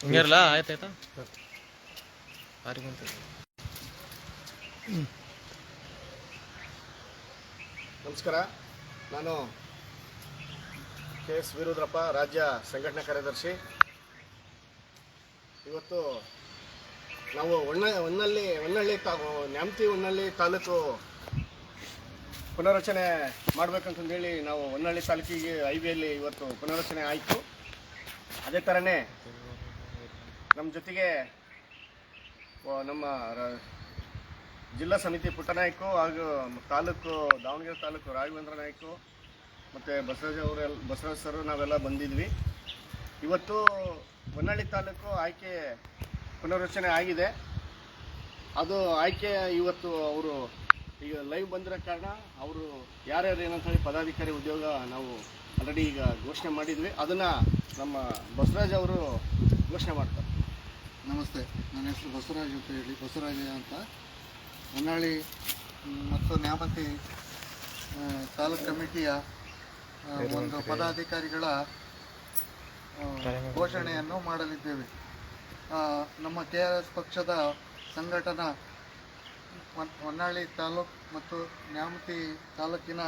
ಹಿಂಗಿರಲ್ಲ ಭಾರಿ ಬಂತು ನಮಸ್ಕಾರ. ನಾನು ಕೆ ಎಸ್ ವೀರುದ್ರಪ್ಪ ರಾಜ್ಯ ಸಂಘಟನಾ ಕಾರ್ಯದರ್ಶಿ. ಇವತ್ತು ನಾವು ಹೊನ್ನ ಹೊನ್ನಳ್ಳಿ ಹೊನ್ನಳ್ಳಿ ತಾ ನ್ಯಾಮತಿ ಹೊನ್ನಳ್ಳಿ ತಾಲೂಕು ಪುನರ್ರಚನೆ ಮಾಡಬೇಕಂತಂದೇಳಿ ನಾವು ಹೊನ್ನಳ್ಳಿ ತಾಲೂಕಿಗೆ ಐ ವಿಯಲ್ಲಿ ಇವತ್ತು ಪುನರ್ರಚನೆ ಆಯಿತು. ಅದೇ ಥರನೇ ನಮ್ಮ ಜೊತೆಗೆ ನಮ್ಮ ಜಿಲ್ಲಾ ಸಮಿತಿ ಪುಟ್ಟನಾಯ್ಕು ಹಾಗೂ ತಾಲೂಕು, ದಾವಣಗೆರೆ ತಾಲೂಕು ರಾಘವೇಂದ್ರ ನಾಯ್ಕು ಮತ್ತು ಬಸವರಾಜ್ ಅವರೆಲ್ಲ ಬಸವರಾಜ್ ಸರ್ ನಾವೆಲ್ಲ ಬಂದಿದ್ವಿ. ಇವತ್ತು ಹೊನ್ನಾಳಿ ತಾಲೂಕು ಆಯ್ಕೆ ಪುನರ್ರಚನೆ ಆಗಿದೆ. ಅದು ಆಯ್ಕೆ ಇವತ್ತು ಅವರು ಈಗ ಲೈವ್ ಬಂದಿರೋ ಕಾರಣ ಅವರು ಯಾರ್ಯಾರು ಏನಂತ ಹೇಳಿ ಪದಾಧಿಕಾರಿ, ಉದ್ಯೋಗ ನಾವು ಆಲ್ರೆಡಿ ಈಗ ಘೋಷಣೆ ಮಾಡಿದ್ವಿ. ಅದನ್ನು ನಮ್ಮ ಬಸವರಾಜ್ ಅವರು ಘೋಷಣೆ ಮಾಡ್ತಾರೆ. ನಮಸ್ತೆ. ನನ್ನ ಹೆಸರು ಬಸವರಾಜ್ ಅಂತ ಹೇಳಿ. ಬಸವರಾಜ ಅಂತ. ಹೊನ್ನಾಳಿ ಮತ್ತು ನ್ಯಾಮತಿ ತಾಲೂಕ್ ಕಮಿಟಿಯ ಒಂದು ಪದಾಧಿಕಾರಿಗಳ ಘೋಷಣೆಯನ್ನು ಮಾಡಲಿದ್ದೇವೆ. ನಮ್ಮ ಕೆ ಆರ್ ಎಸ್ ಪಕ್ಷದ ಸಂಘಟನಾ ಹೊನ್ನಾಳಿ ತಾಲೂಕ್ ಮತ್ತು ನ್ಯಾಮತಿ ತಾಲೂಕಿನ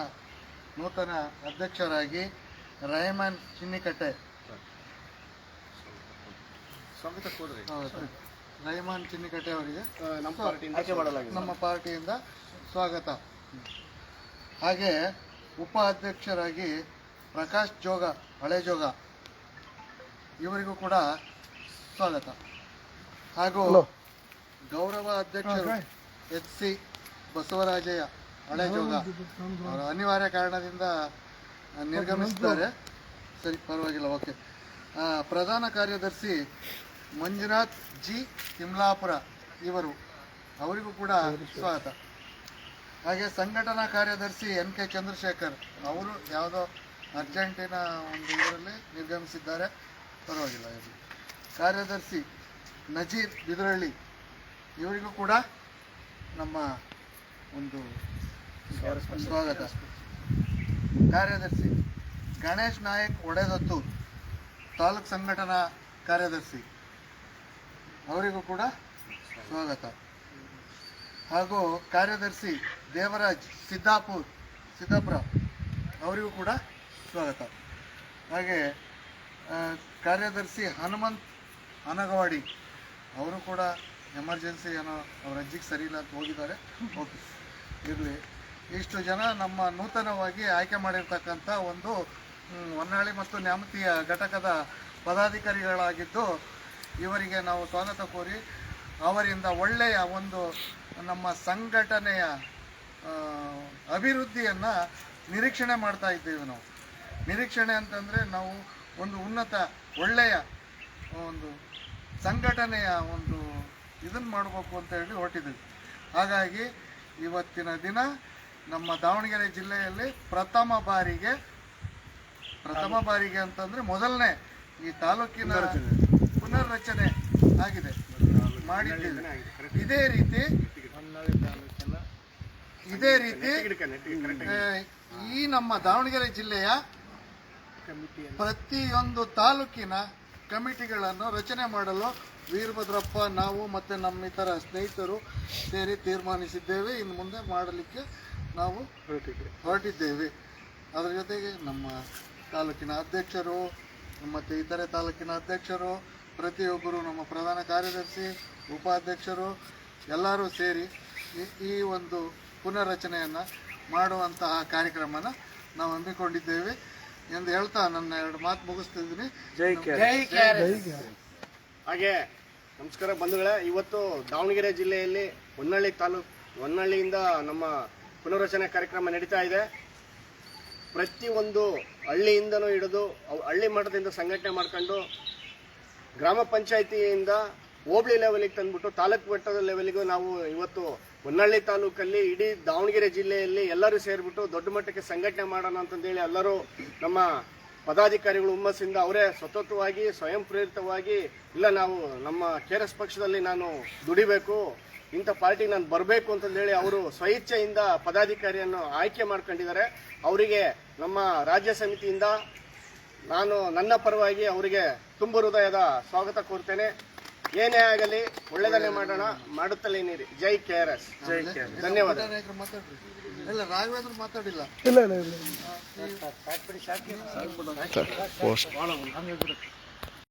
ನೂತನ ಅಧ್ಯಕ್ಷರಾಗಿ ರಹಮಾನ್ ಚಿನ್ನಿಕಟ್ಟೆ. ರಹಮಾನ್ ಚಿನ್ನಿಕಟ್ಟೆ ಅವರಿಗೆ. ನಮ್ಮ ಪಾರ್ಟಿಯಿಂದ ನಮ್ಮ ಪಾರ್ಟಿಯಿಂದ ಸ್ವಾಗತ. ಹಾಗೆ ಉಪ ಅಧ್ಯಕ್ಷರಾಗಿ ಪ್ರಕಾಶ್ ಜೋಗ ಹಳೆ ಜೋಗ ಇವರಿಗೂ ಕೂಡ ಸ್ವಾಗತ. ಹಾಗೂ ಗೌರವ ಅಧ್ಯಕ್ಷರು ಎಚ್ ಸಿ ಬಸವರಾಜಯ್ಯ ಹಳೆ ಜೋಗ. ಅವರು ಅನಿವಾರ್ಯ ಕಾರಣದಿಂದ ನಿರ್ಗಮಿಸಿದ್ದಾರೆ ಸರಿ, ಪರವಾಗಿಲ್ಲ, ಓಕೆ. ಪ್ರಧಾನ ಕಾರ್ಯದರ್ಶಿ ಮಂಜುನಾಥ್ ಜಿ ತಿಮ್ಲಾಪುರ ಇವರು, ಅವರಿಗೂ ಕೂಡ ಸ್ವಾಗತ. ಹಾಗೆ ಸಂಘಟನಾ ಕಾರ್ಯದರ್ಶಿ ಎನ್ ಕೆ ಚಂದ್ರಶೇಖರ್ ಅವರು ಯಾವುದೋ ಅರ್ಜೆಂಟಿನ ಒಂದು ಇದರಲ್ಲಿ ನಿರ್ಗಮಿಸಿದ್ದಾರೆ. ಪರವಾಗಿಲ್ಲ ಇರಲಿ ಕಾರ್ಯದರ್ಶಿ ನಜೀರ್ ಬಿದರಳ್ಳಿ, ಇವರಿಗೂ ಕೂಡ ನಮ್ಮ ಒಂದು ಸ್ವಾಗತ. ಕಾರ್ಯದರ್ಶಿ ಗಣೇಶ್ ನಾಯಕ್ ಒಡೆದತ್ತು ತಾಲೂಕ್ ಸಂಘಟನಾ ಕಾರ್ಯದರ್ಶಿ ಅವರಿಗೂ ಕೂಡ ಸ್ವಾಗತ. ಹಾಗೂ ಕಾರ್ಯದರ್ಶಿ ದೇವರಾಜ್ ಸಿದ್ದಾಪುರ್, ಸಿದ್ದಾಪುರ ಅವರಿಗೂ ಕೂಡ ಸ್ವಾಗತ. ಹಾಗೆ ಕಾರ್ಯದರ್ಶಿ ಹನುಮಂತ್ ಅನಗವಾಡಿ ಅವರು ಕೂಡ ಎಮರ್ಜೆನ್ಸಿ ಏನೋ ಅವ್ರ ಅಜ್ಜಿಗೆ ಸರಿ ಇಲ್ಲ ಅಂತ ಹೋಗಿದ್ದಾರೆ. ಓಕೆ, ಇರಲಿ. ಇಷ್ಟು ಜನ ನಮ್ಮ ನೂತನವಾಗಿ ಆಯ್ಕೆ ಮಾಡಿರ್ತಕ್ಕಂಥ ಒಂದು ಹೊನ್ನಾಳಿ ಮತ್ತು ನ್ಯಾಮತಿಯ ಘಟಕದ ಪದಾಧಿಕಾರಿಗಳಾಗಿದ್ದು, ಇವರಿಗೆ ನಾವು ಸ್ವಾಗತ ಕೋರಿ ಅವರಿಂದ ಒಳ್ಳೆಯ ಒಂದು ನಮ್ಮ ಸಂಘಟನೆಯ ಅಭಿವೃದ್ಧಿಯನ್ನು ನಿರೀಕ್ಷಣೆ ಮಾಡ್ತಾ ಇದ್ದೇವೆ ನಾವು. ನಿರೀಕ್ಷಣೆ ಅಂತಂದರೆ ನಾವು ಒಂದು ಉನ್ನತ, ಒಳ್ಳೆಯ ಒಂದು ಸಂಘಟನೆಯ ಒಂದು ಇದನ್ನು ಮಾಡಬೇಕು ಅಂತ ಹೇಳಿ ಹೊರಟಿದ್ದೀವಿ. ಹಾಗಾಗಿ ಇವತ್ತಿನ ದಿನ ನಮ್ಮ ದಾವಣಗೆರೆ ಜಿಲ್ಲೆಯಲ್ಲಿ ಪ್ರಥಮ ಬಾರಿಗೆ ಪ್ರಥಮ ಬಾರಿಗೆ ಅಂತಂದರೆ ಮೊದಲನೇ ಈ ತಾಲೂಕಿನ ಪುನರ್ರಚನೆ ಆಗಿದೆ. ಮಾಡಿದ್ದೀವಿ ಇದೇ ರೀತಿ ಇದೇ ರೀತಿ ಈ ನಮ್ಮ ದಾವಣಗೆರೆ ಜಿಲ್ಲೆಯ ಪ್ರತಿಯೊಂದು ತಾಲೂಕಿನ ಕಮಿಟಿಗಳನ್ನು ರಚನೆ ಮಾಡಲು ವೀರಭದ್ರಪ್ಪ, ನಾವು ಮತ್ತು ನಮ್ಮಿತರ ಸ್ನೇಹಿತರು ಸೇರಿ ತೀರ್ಮಾನಿಸಿದ್ದೇವೆ. ಇನ್ನು ಮುಂದೆ ಮಾಡಲಿಕ್ಕೆ ನಾವು ಹೊರಟಿದ್ದೇವೆ. ಅದರ ಜೊತೆಗೆ ನಮ್ಮ ತಾಲೂಕಿನ ಅಧ್ಯಕ್ಷರು ಮತ್ತು ಇತರೆ ತಾಲೂಕಿನ ಅಧ್ಯಕ್ಷರು ಪ್ರತಿಯೊಬ್ಬರು ನಮ್ಮ ಪ್ರಧಾನ ಕಾರ್ಯದರ್ಶಿ ಉಪಾಧ್ಯಕ್ಷರು ಎಲ್ಲರೂ ಸೇರಿ ಈ- ಈ ಒಂದು ಪುನರ್ರಚನೆಯನ್ನು ಮಾಡುವಂತಹ ಕಾರ್ಯಕ್ರಮನ ನಾವು ಹಮ್ಮಿಕೊಂಡಿದ್ದೇವೆ ಎಂದು ಹೇಳ್ತಾ ನನ್ನ ಎರಡು ಮಾತು ಮುಗಿಸ್ತಿದ್ದೀನಿ. ಹಾಗೆ ನಮಸ್ಕಾರ ಬಂಧುಗಳೇ. ಇವತ್ತು ದಾವಣಗೆರೆ ಜಿಲ್ಲೆಯಲ್ಲಿ ಹೊನ್ನಳ್ಳಿ ತಾಲೂಕು ಹೊನ್ನಳ್ಳಿಯಿಂದ ನಮ್ಮ ಪುನರ್ರಚನೆ ಕಾರ್ಯಕ್ರಮ ನಡೀತಾ ಇದೆ. ಪ್ರತಿಯೊಂದು ಹಳ್ಳಿಯಿಂದನೂ ಹಿಡಿದು ಹಳ್ಳಿ ಮಟ್ಟದಿಂದ ಸಂಘಟನೆ ಮಾಡ್ಕೊಂಡು ಗ್ರಾಮ ಪಂಚಾಯಿತಿಯಿಂದ ಹೋಬಳಿ ಲೆವೆಲಿಗೆ ತಂದ್ಬಿಟ್ಟು ತಾಲೂಕು ಮಟ್ಟದ ಲೆವೆಲಿಗೂ ನಾವು ಇವತ್ತು ಹೊನ್ನಳ್ಳಿ ತಾಲೂಕಲ್ಲಿ ಇಡೀ ದಾವಣಗೆರೆ ಜಿಲ್ಲೆಯಲ್ಲಿ ಎಲ್ಲರೂ ಸೇರಿಬಿಟ್ಟು ದೊಡ್ಡ ಮಟ್ಟಕ್ಕೆ ಸಂಘಟನೆ ಮಾಡೋಣ ಅಂತಂದೇಳಿ ಎಲ್ಲರೂ ನಮ್ಮ ಪದಾಧಿಕಾರಿಗಳು ಹುಮ್ಮಸ್ಸಿಂದ ಅವರೇ ಸತತವಾಗಿ ಸ್ವಯಂ ಪ್ರೇರಿತವಾಗಿ, ಇಲ್ಲ ನಾವು ನಮ್ಮ ಕೆ ಆರ್ ಎಸ್ ಪಕ್ಷದಲ್ಲಿ ನಾನು ದುಡಿಬೇಕು, ಇಂಥ ಪಾರ್ಟಿಗೆ ನಾನು ಬರಬೇಕು ಅಂತಂದೇಳಿ ಅವರು ಸ್ವಇಚ್ಛೆಯಿಂದ ಪದಾಧಿಕಾರಿಯನ್ನು ಆಯ್ಕೆ ಮಾಡ್ಕೊಂಡಿದ್ದಾರೆ. ಅವರಿಗೆ ನಮ್ಮ ರಾಜ್ಯ ಸಮಿತಿಯಿಂದ ನಾನು ನನ್ನ ಪರವಾಗಿ ಅವರಿಗೆ ತುಂಬ ಹೃದಯದ ಸ್ವಾಗತ ಕೋರ್ತೇನೆ. ಏನೇ ಆಗಲಿ ಒಳ್ಳೆಯದನ್ನೇ ಮಾಡೋಣ. ಮಾಡುತ್ತಲೇ ನೀರಿ ಜೈ ಕೆ ಆರ್ ಎಸ್ ಜೈ ಕೆ ಧನ್ಯವಾದ. ನಾಯಕರು ಮಾತಾಡ್ರಿ. ಇಲ್ಲ ರಾಘವೇಂದ್ರ ಮಾತಾಡಿಲ್ಲ. ಪೋಸ್ಟ್